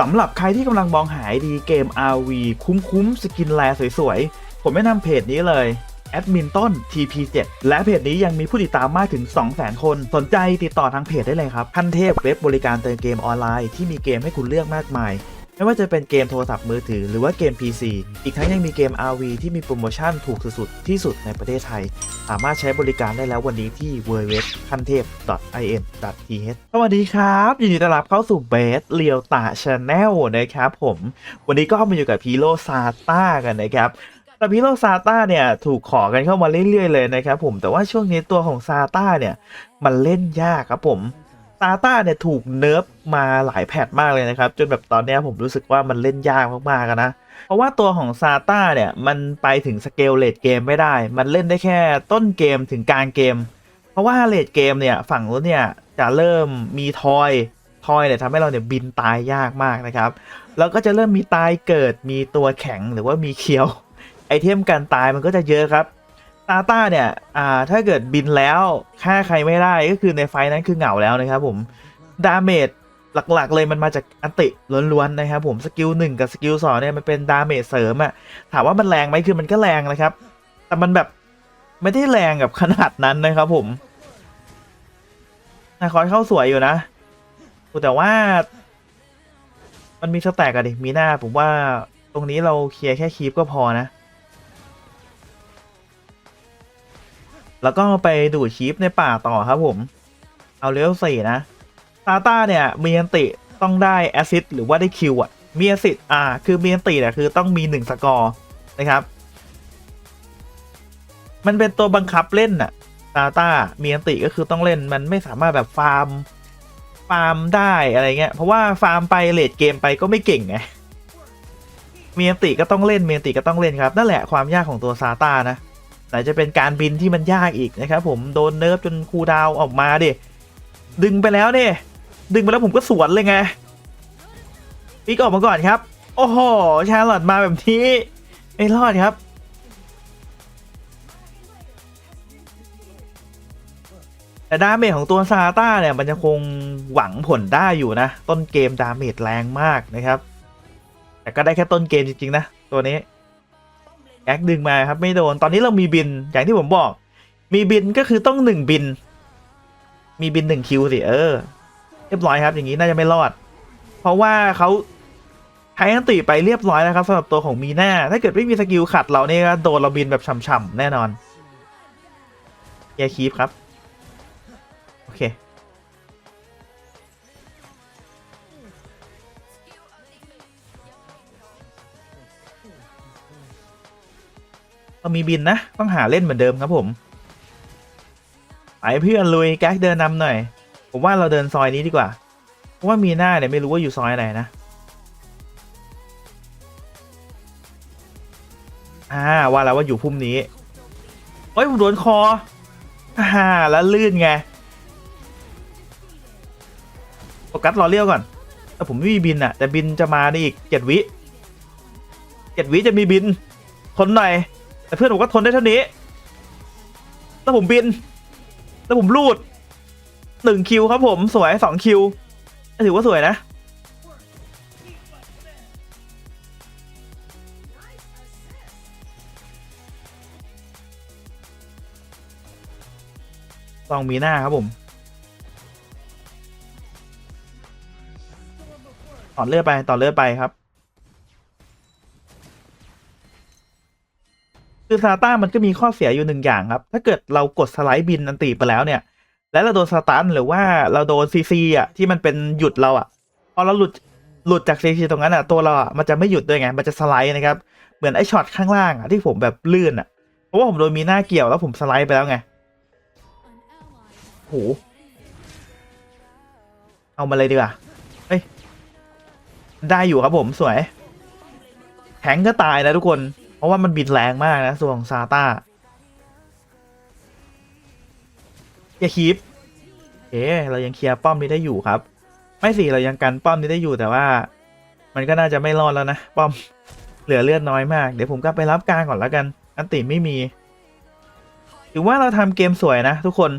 สำหรับใครที่กำลังมองหายดีเกม RV คุ้มๆ สกินแลสวยๆ ผมแนะนำเพจนี้เลยแอดมินต้น TP7 และเพจนี้ยังมีผู้ติดตามมากถึง 200,000 คน สนใจติดต่อทางเพจได้เลยครับพันเทพเว็บบริการเติมเกมออนไลน์ที่มีเกมให้คุณเลือกมากมาย ไม่ว่าจะเป็นเกมโทรศัพท์มือถือหรือว่าเกม PC อีกทั้งยังมีเกม RV ที่มีโปรโมชั่นถูกสุดๆที่สุดในประเทศไทย สามารถใช้บริการได้แล้ววันนี้ที่ w w w คันเทพ in th สวัสดีครับยินดีต้อนรับเข้าสู่เบสเรียวตาชาแนลนะครับผม วันนี้ก็มาอยู่กับพีโรซาต้ากันนะครับแต่พีโรซาต้าเนี่ยถูกขอกันเข้ามาเรื่อยๆเลยนะครับผมแต่ว่าช่วงนี้ตัวของซาต้าเนี่ยมันเล่นยากครับผม ซาต้าเนี่ยถูกเนิร์ฟมาหลายแพทมากเลยนะครับ จนแบบตอนเนี้ยผมรู้สึกว่ามันเล่นยากมากๆนะ เพราะว่าตัวของซาต้าเนี่ย มันไปถึงสเกลเลดเกมไม่ได้ มันเล่นได้แค่ต้นเกมถึงกลางเกม เพราะว่าเลดเกมเนี่ย ฝั่งนู้นเนี่ยจะเริ่มมีทอยทอยเนี่ยทำให้เราเนี่ยบินตายยากมากนะครับ แล้วก็จะเริ่มมีตายเกิดมีตัวแข็งหรือว่ามีเคียวไอเทมการตายมันก็จะเยอะครับ ซาต้าเนี่ย อ่า ถ้าเกิดบินแล้วฆ่าใครไม่ได้ก็คือในไฟนั้นคือเหงาแล้วนะครับผม ดาเมจหลักๆเลยมันมาจากอันติล้วนๆนะครับผม สกิลหนึ่งกับสกิลสองเนี่ยมันเป็นดาเมจเสริมอะถามว่ามันแรงไหมคือมันก็แรงนะครับ แต่มันแบบไม่ได้แรงกับขนาดนั้นนะครับผมนาคอยเข้าสวยอยู่นะ แต่ว่า มันมีสแต็กอะดิ มีหน้าผมว่าตรงนี้เราเคลียร์แค่คีปก็พอนะ แล้วก็ไปดูดชีฟในป่าต่อครับผม เอาเลเวลสี่นะซาต้าเนี่ยมีอันติต้องได้แอซิดหรือว่าได้คิวอะมีแอซิดอ่า คือมีอันติเนี่ยคือต้องมีหนึ่งสกอร์นะครับ มันเป็นตัวบังคับเล่นน่ะซาต้ามีอันติก็คือต้องเล่นมันไม่สามารถแบบฟาร์มฟาร์มได้อะไรเงี้ย เพราะว่าฟาร์มไปเลดเกมไปก็ไม่เก่งไงเมีอันติก็ต้องเล่นเมีอันติก็ต้องเล่นครับ นั่นแหละความยากของตัวซาตานะ ไหนจะเป็นการบินที่มันยากอีกนะครับผมโดนเนิร์ฟจนคูดาวออกมาดิดึงไปแล้วเนี่ยดึงไปแล้วผมก็สวนเลยไงปีกออกมาก่อนครับ โอ้โหชาร์ลอตมาแบบนี้ไม่รอดครับแต่ดาเมจของตัวซาต้าเนี่ยมันจะคงหวังผลได้อยู่นะ ต้นเกมดาเมจแรงมากนะครับ แต่ก็ได้แค่ต้นเกมจริง ๆ นะ ตัวนี้ แอคดึงมาครับไม่โดน ตอนนี้เรามีบินอย่างที่ผมบอก มีบินก็คือต้องหนึ่งบิน มีบินหนึ่งคิวสิเออเรียบร้อยครับ อย่างนี้น่าจะไม่รอด เพราะว่าเขาใช้อันติไปเรียบร้อยแล้วครับสำหรับตัวของมีหน้า ถ้าเกิดไม่มีสกิลขัดเราเนี่ยโดนเราบินแบบฉ่ำๆแน่นอนแยคีฟครับ โอเค เรามีบินนะ ต้องหาเล่นเหมือนเดิมครับผมไปเพื่อนลุยแก๊กเดินนำหน่อย ผมว่าเราเดินซอยนี้ดีกว่า เพราะว่ามีหน้าเนี่ยไม่รู้ว่าอยู่ซอยไหนนะอ่าว่าแล้วว่าอยู่พุ่มนี้เฮ้ยผมโดนคออ่าแล้วลื่นไงโฟกัสรอเลี้ยวก่อนแต่ผมไม่มีบินอะแต่บินจะมาในอีกเจ็ดวิเจ็ดวิจะมีบินทนหน่อย แต่เพื่อนผมก็ทนได้เท่านี้ แล้วผมบิน แล้วผมรูดหนึ่งคิวครับผมสวยสองคิว ถือว่าสวยนะ ต้องมีหน้าครับผมต่อเลือดไปต่อเลือดไปครับ คือซาต้ามันก็มีข้อเสียอยู่หนึ่งอย่างครับ ถ้าเกิดเรากดสไลด์บินอันตีไปแล้วเนี่ย แล้วเราโดนสตันหรือว่าเราโดนซีซีอะที่มันเป็นหยุดเราอะพอเราหลุดหลุดจากซีซีตรงนั้นอะตัวเราอะมันจะไม่หยุดด้วยไง มันจะสไลด์นะครับ เหมือนไอ้ช็อตข้างล่างอะที่ผมแบบลื่นอะ เพราะว่าผมโดนมีหน้าเกี่ยวแล้วผมสไลด์ไปแล้วไงโหเอามาเลยดีกว่าเฮ้ยได้อยู่ครับผมสวยแทงก็ตายนะทุกคน เพราะว่ามันบินแรงมากนะส่วนซาต้าอย่าคีบเอ๊เรายังเคลียร์ป้อมนี้ได้อยู่ครับ ไม่สิเรายังกันป้อมนี้ได้อยู่แต่ว่า มันก็น่าจะไม่รอดแล้วนะป้อมเหลือเลือดน้อยมาก เดี๋ยวผมก็ไปรับกลางก่อนแล้วกัน อันติไม่มี ถือว่าเราทำเกมสวยนะทุกคน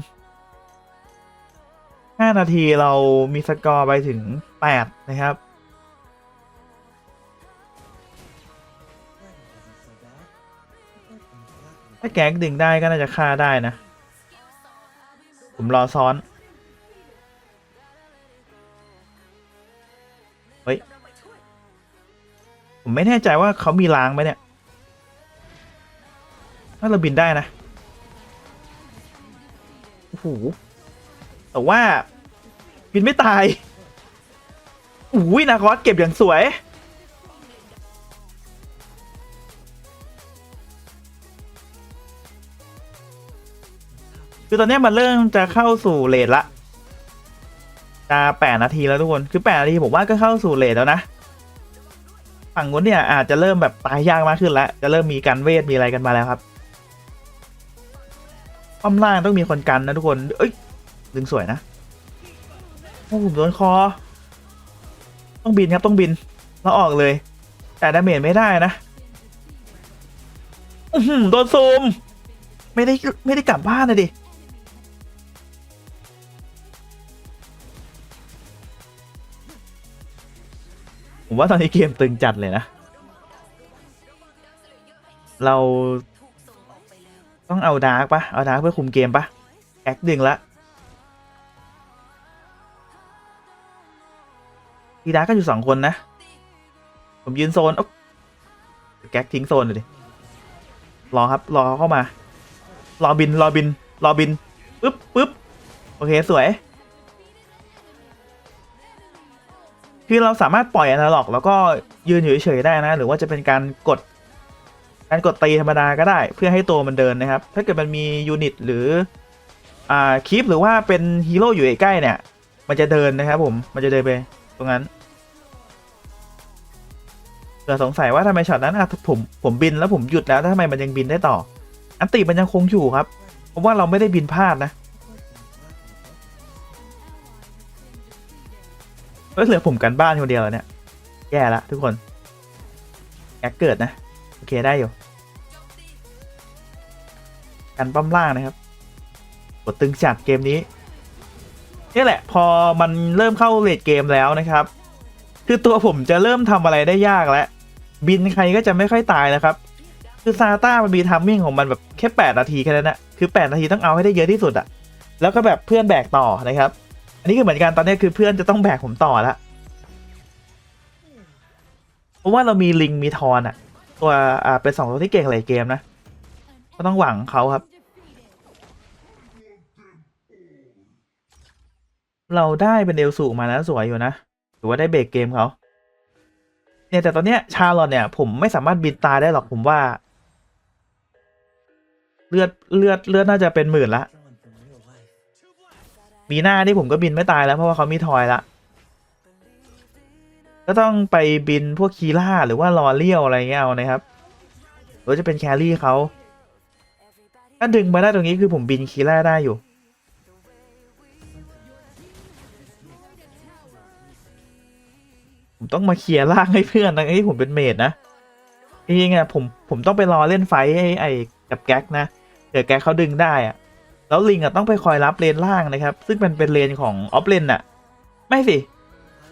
5 นาทีเรามีสกอร์ไปถึง 8 นะครับ ถ้าแก๊กดึงได้ก็น่าจะฆ่าได้นะ ผมรอซ้อน เฮ้ย ผมไม่แน่ใจว่าเขามีล้างไหมเนี่ยถ้าเราบินได้นะ โอ้โห แต่ว่า บินไม่ตายอุ้ยนาคอสเก็บอย่างสวย คือตอนนี้มันเริ่มจะเข้าสู่เลทละจะแปดนาทีแล้วทุกคน คือแปดนาทีผมว่าก็เข้าสู่เลทแล้วนะ ฝั่งนู้นเนี่ยอาจจะเริ่มแบบตายยากมากขึ้นแล้วจะเริ่มมีการเวทมีอะไรกันมาแล้วครับป้อมล่างต้องมีคนกันนะทุกคน เอ้ย ดึงสวยนะโอ้ผมโดนคอ ต้องบินครับต้องบิน แล้วออกเลย แต่ดาเมจไม่ได้นะอื้อหือโดนซูม ไม่ได้ไม่ได้กลับบ้านเลยดิ ผมว่าตอนนี้เกมตึงจัดเลยนะ เราต้องเอาดาร์กปะเอาดาร์กเพื่อคุมเกมปะแอคดึงละทีดาร์กก็อยู่สองคนนะ ผมยืนโซนอ๊ะแก๊กทิ้งโซนเลยดิรอครับ รอเข้ามา รอบิน รอบิน รอบิน ปึ๊บปึ๊บโอเค สวย คือเราสามารถปล่อยอนาล็อก แล้วก็ยืนอยู่เฉยๆได้นะ หรือว่าจะเป็นการกด การกดตีธรรมดาก็ได้ เพื่อให้ตัวมันเดินนะครับ ถ้าเกิดมันมียูนิตหรืออ่าคลิปหรือว่าเป็นฮีโร่อยู่ใกล้ๆเนี่ย มันจะเดินนะครับผมมันจะเดินไปตรงนั้นเผื่อสงสัยว่าทำไมช็อตนั้นอะผมผมบินแล้วผมหยุดแล้วทำไมมันยังบินได้ต่อ อันติมันยังคงอยู่ครับ เพราะว่าเราไม่ได้บินพลาดนะ เออเหลือผมกันบ้านคนเดียวแล้วเนี่ย แย่ละทุกคนแอคเกิดนะ โอเคได้อยู่ กันป้อมล่างนะครับกดตึงจัดเกมนี้นี่แหละ พอมันเริ่มเข้าเลดเกมแล้วนะครับ คือตัวผมจะเริ่มทำอะไรได้ยากแล้ว บินใครก็จะไม่ค่อยตายนะครับ คือซาต้ามันมีทัมมิ่งของมันแบบแค่ 8 นาทีแค่นั้นนะคือ 8 นาทีต้องเอาให้ได้เยอะที่สุดอะแล้วก็แบบเพื่อนแบกต่อนะครับ นนี้คือเหมือนกันตอนนี้คือเพื่อนจะต้องแบกผมต่อละเพราะว่าเรามีลิงมีทอนอะตัวอ่าเป็นสองตัวที่เก่งหลายเกมนะก็ต้องหวังเขาครับ เราได้เป็นเอลสูมานะสวยอยู่นะถือว่าได้เบรกเกมเขาเนี่ยแต่ตอนเนี้ยชาลอตเนี่ย ผมไม่สามารถบินตายได้หรอกผมว่า เลือดเลือดเลือดน่าจะเป็นหมื่นละ มีหน้านี่ผมก็บินไม่ตายแล้วเพราะว่าเขามีทอยละ ก็ต้องไปบินพวกคีล่าหรือว่าลอเลียวอะไรเงี้ยเอานะครับหรือจะเป็นแครี่เขาถ้าดึงมาได้ตรงนี้คือผมบินคีล่าได้อยู่ผมต้องมาเคลียร์ล่างให้เพื่อนนะไอ้ผมเป็นเมดนะจริงๆอะผมผมต้องไปรอเล่นไฟท์ให้ไอ้กับแก๊กนะเดี๋ยวแก๊กเขาดึงได้อะ แล้วลิงอะต้องไปคอยรับเลนล่างนะครับ ซึ่งมันเป็นเลนของออฟเลนอะ ไม่สิ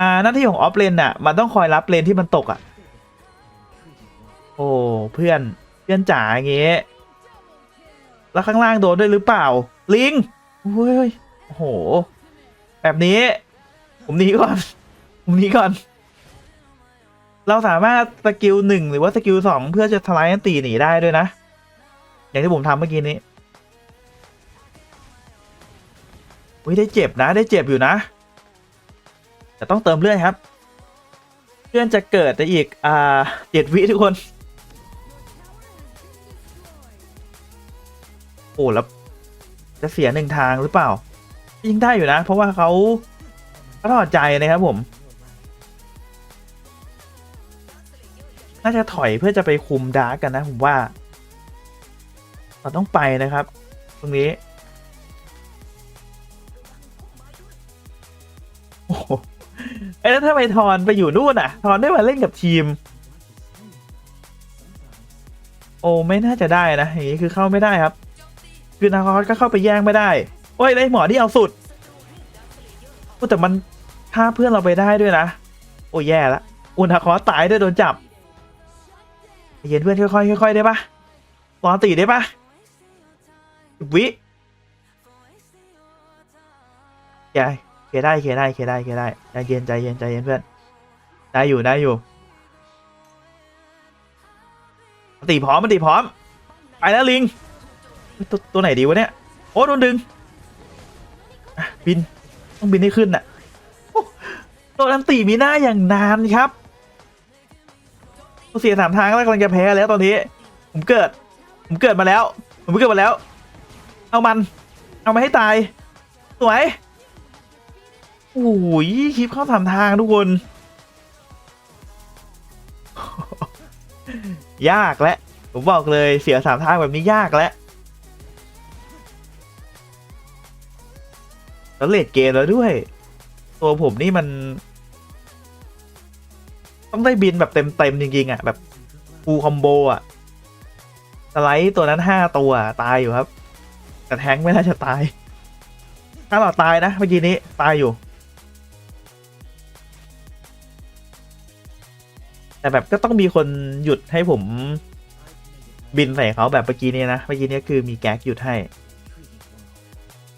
อ่าหน้าที่ของออฟเลนอะ มันต้องคอยรับเลนที่มันตกอะ โอ้เพื่อนเพื่อนจ๋าอย่างเงี้ยแล้วข้างล่างโดนด้วยหรือเปล่า ลิงเฮ้ยโอ้โห แบบนี้ ผมหนีก่อน ผมหนีก่อน เราสามารถสกิลหนึ่งหรือว่าสกิลสองเพื่อจะทลายอันตีหนีได้ด้วยนะ อย่างที่ผมทำเมื่อกี้นี้ อุ้ยได้เจ็บนะได้เจ็บอยู่นะ แต่ต้องเติมเลือดครับเพื่อนจะเกิดได้อีก อ่าเจ็ดวิทุกคน โอ้แล้วจะเสียหนึ่งทางหรือเปล่า ยิงได้อยู่นะ เพราะว่าเขาเขาถอดใจนะครับผม น่าจะถอยเพื่อจะไปคุมดาร์กกันนะผมว่าเราต้องไปนะครับ ตรงนี้ เอ้ยแล้วถ้าไปทอนไปอยู่นู่นอะ ทอนได้มาเล่นกับทีม โอ้ไม่น่าจะได้นะอย่างนี้คือเข้าไม่ได้ครับ คือนาคอสก็เข้าไปแย่งไม่ได้ โอ้ยไอ้หมอที่เอาสุดอแต่มันฆ่าเพื่อนเราไปได้ด้วยนะ โอ้แย่ละอุนาคอสตายด้วยโดนจับเย็นเพื่อนค่อยๆค่อยๆได้ปะรอตีได้ปะสิบวิแก เคได้เคได้เคได้เคได้ใจเย็นใจเย็นใจเย็นเพื่อนได้อยู่ได้อยู่ตีพร้อมมันตีพร้อมไปแล้วลิงตัวตัวไหนดีวะเนี่ยโอ้โดนดึงบินต้องบินให้ขึ้นน่ะโอ้ตัวนันตีมีหน้าอย่างนานครับเสียสามทางแล้วกำลังจะแพ้แล้วตอนนี้ ผมเกิด ผมเกิดมาแล้ว ผมเกิดมาแล้ว เอามัน เอามาให้ตายสวย โอ้ยคลิปเข้าสามทางทุกคน ยากและ ผมบอกเลยเสียสามทางแบบนี้ยากแล้วแล้วเลดเกมแล้วด้วย ตัวผมนี่มัน ต้องได้บินแบบเต็มๆจริงๆอะ แบบฟูลคอมโบอะสไลด์ตัวนั้นห้าตัวตายอยู่ครับ แต่แทงค์ไม่น่าจะตาย ถ้าเราตายนะเมื่อกี้นี้ตายอยู่ แต่แบบก็ต้องมีคนหยุดให้ผมบินใส่เขาแบบเมื่อกี้นี้นะ เมื่อกี้นี้คือมีแก๊กหยุดให้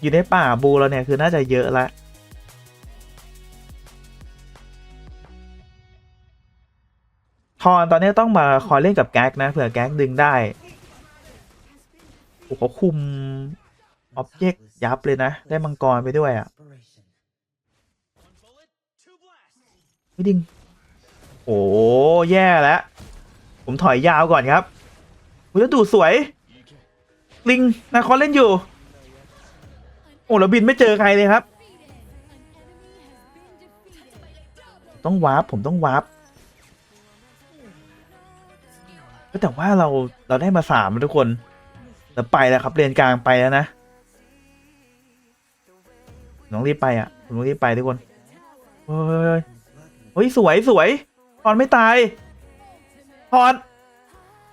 อยู่ในป่าบูเราเนี่ยคือน่าจะเยอะละ ทอนตอนนี้ต้องมาคอยเล่นกับแก๊กนะเผื่อแก๊กดึงได้โอ้โหเขาคุมอ็อบเจกต์ยับเลยนะ ได้มังกรไปด้วยอะไม่ดึง โอ้แย่แล้ว ผมถอยยาวก่อนครับคุณจะดูสวย ลิงนาคอนเล่นอยู่ โอ้แล้วบินไม่เจอใครเลยครับ ต้องวาร์ปผมต้องวาร์ปแต่ว่าเราเราได้มาสามทุกคนแล้วไปแล้วครับเรียนกลางไปแล้วนะน้องรีบไปอะผมต้องรีบไปทุกคนเฮ้ยเฮ้ยสวยสวย พรไม่ตายพร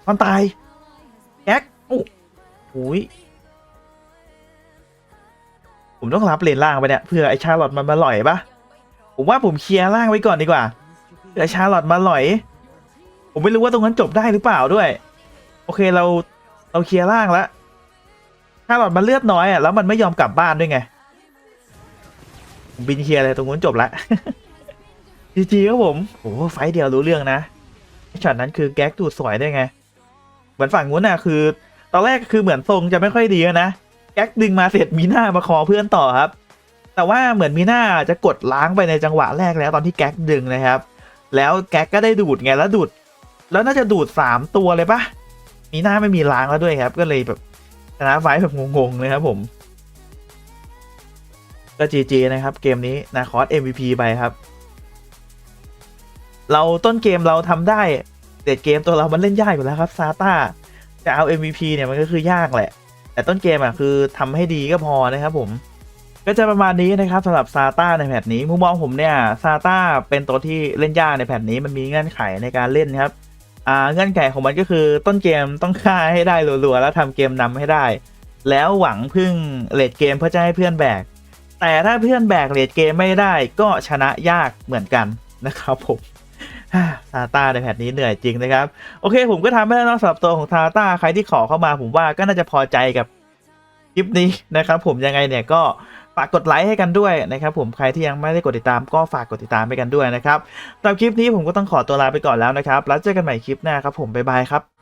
พรตายแก๊กโอ้โหยผมต้องรับเลนล่างไปเนี่ยเพื่อไอชาลอตมันมาหล่อยปะผมว่าผมเคลียร์ล่างไว้ก่อนดีกว่าเผื่อชาลอตมาหล่อย ผมไม่รู้ว่าตรงนั้นจบได้หรือเปล่าด้วย โอเคเราเราเคลียร์ล่างแล้วชาลอตมันเลือดน้อยอะแล้วมันไม่ยอมกลับบ้านด้วยไงผมบินเคลียร์เลยตรงนู้นจบละ จีจีครับผมโอ้ไฟเดียวรู้เรื่องนะช็อตนั้นคือแก๊กดูดสวยได้ไง เหมือนฝั่งนู้นน่ะคือ ตอนแรกคือเหมือนทรงจะไม่ค่อยดีนะแก๊กดึงมาเสร็จมีหน้ามาคอเพื่อนต่อครับ แต่ว่าเหมือนมีหน้าจะกดล้างไปในจังหวะแรกแล้วตอนที่แก๊กดึงนะครับ แล้วแก๊กก็ได้ดูดไงแล้วดูด แล้วน่าจะดูดสามตัวเลยปะมีหน้าไม่มีล้างแล้วด้วยครับ ก็เลยแบบชนะไฟแบบงงๆเลยครับผมก็จีจีนะครับ เกมนี้นาคอส MVP ไปครับ เราต้นเกมเราทำได้เด็ดเกมตัวเรามันเล่นยากอยู่แล้วครับซาต้าจะเอา MVP เนี่ยมันก็คือยากแหละ แต่ต้นเกมอะคือทำให้ดีก็พอนะครับผม ก็จะประมาณนี้นะครับสำหรับซาต้าในแพทนี้มุมมองผมเนี่ยซาต้าเป็นตัวที่เล่นยากในแพทนี้มันมีเงื่อนไขในการเล่นครับอ่าเงื่อนไขของมันก็คือต้นเกมต้องฆ่าให้ได้รัวๆแล้วทำเกมนำให้ได้ แล้วหวังพึ่งเลดเกมเพื่อจะให้เพื่อนแบก แต่ถ้าเพื่อนแบกเลดเกมไม่ได้ก็ชนะยากเหมือนกันนะครับผม ซาต้าในแพทนี้เหนื่อยจริงนะครับ โอเค ผมก็ทำให้แล้วนอะสำหรับตัวของซาต้าใครที่ขอเข้ามาผมว่าก็น่าจะพอใจกับคลิปนี้นะครับ ผมยังไงเนี่ยก็ฝากกดไลค์ให้กันด้วยนะครับผมใครที่ยังไม่ได้กดติดตามก็ฝากกดติดตามไปกันด้วยนะครับสำหรับคลิปนี้ผมก็ต้องขอตัวลาไปก่อนแล้วนะครับแล้วเจอกันใหม่คลิปหน้าครับผมบ๊ายบายครับ